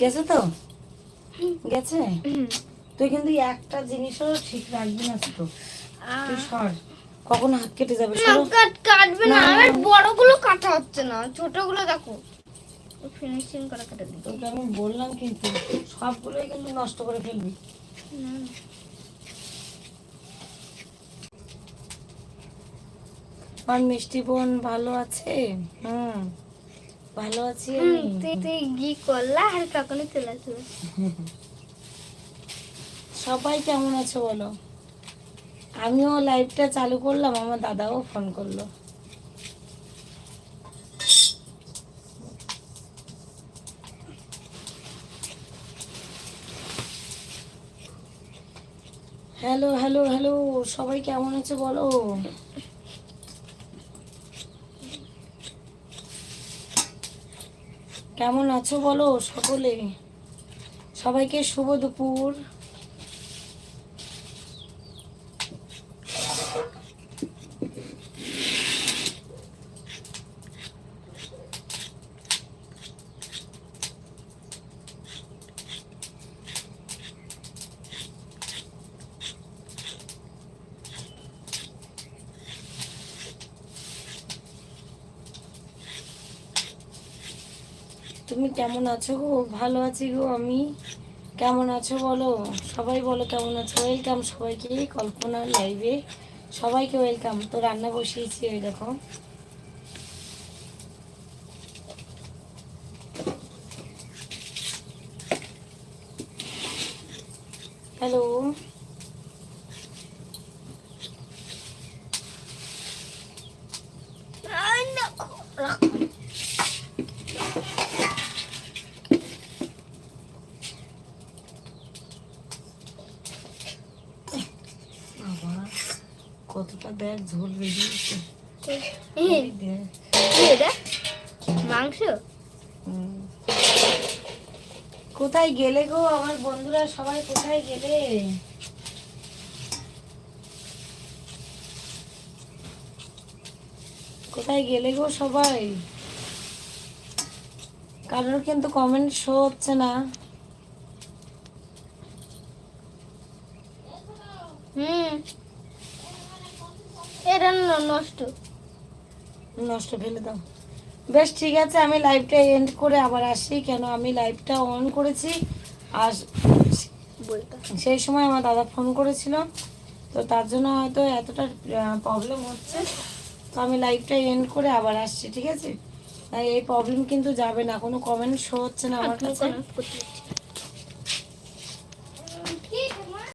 গেছে তো? গেছে? তুই কিন্তু একটা জিনিসও ঠিক রাখবি না তো তুই সর। কখন হাত কেটে যাবে সরো। কাট কাটবে না। আমার বড়গুলো কাটা হচ্ছে না। ছোটগুলো দেখো। ফিনিশিং করে কেটে দিই তোকে আমি বললাম কিন্তু সবগুলোই কিন্তু নষ্ট করে ফেলবি। আমার মিষ্টি বোন ভালো আছে? হুম। ভালো আছি তুই তুই ঘি করলা আর কাকুনি চলে আসবে সবাই কেমন আছো বলো? আমিও লাইভটা চালু করলাম আমার দাদাও ফোন করল। হ্যালো হ্যালো হ্যালো সবাই কেমন আছে বলো? কেমন আছো বলো সকলে? সবাইকে শুভ দুপুর। তুমি কেমন আছো গো? ভালো আছি গো আমি। কেমন আছো বলো? সবাই বলো কেমন আছো? ওয়েলকাম সবাইকে কল্পনা লাইভে সবাইকে ওয়েলকাম তো রান্না বসিয়েছি ওই দেখো। হ্যালো কতটা দেখ ঝোল বেরিয়েছে মাংস? কোথায় গেলে গো? আমার বন্ধুরা সবাই কোথায় গেলে? কোথায় গেলে গো সবাই? কারোর কিন্তু কমেন্ট শো হচ্ছে না। হুম। এটা নষ্ট। নষ্ট ফেলে দাও। বেশ ঠিক আছে আমি লাইভটা এন্ড করে আবার আসি। কেন আমি লাইভটা অন করেছি। আর সেই সময় আমার দাদা ফোন করেছিল। তো তার জন্য হয়তো এতটা প্রবলেম হচ্ছে। তো আমি লাইভটা এন্ড করে আবার আসছি ঠিক আছে? তাই এই প্রবলেম কিন্তু যাবে না। কোনো কমেন্ট শো হচ্ছে না আমার কাছে।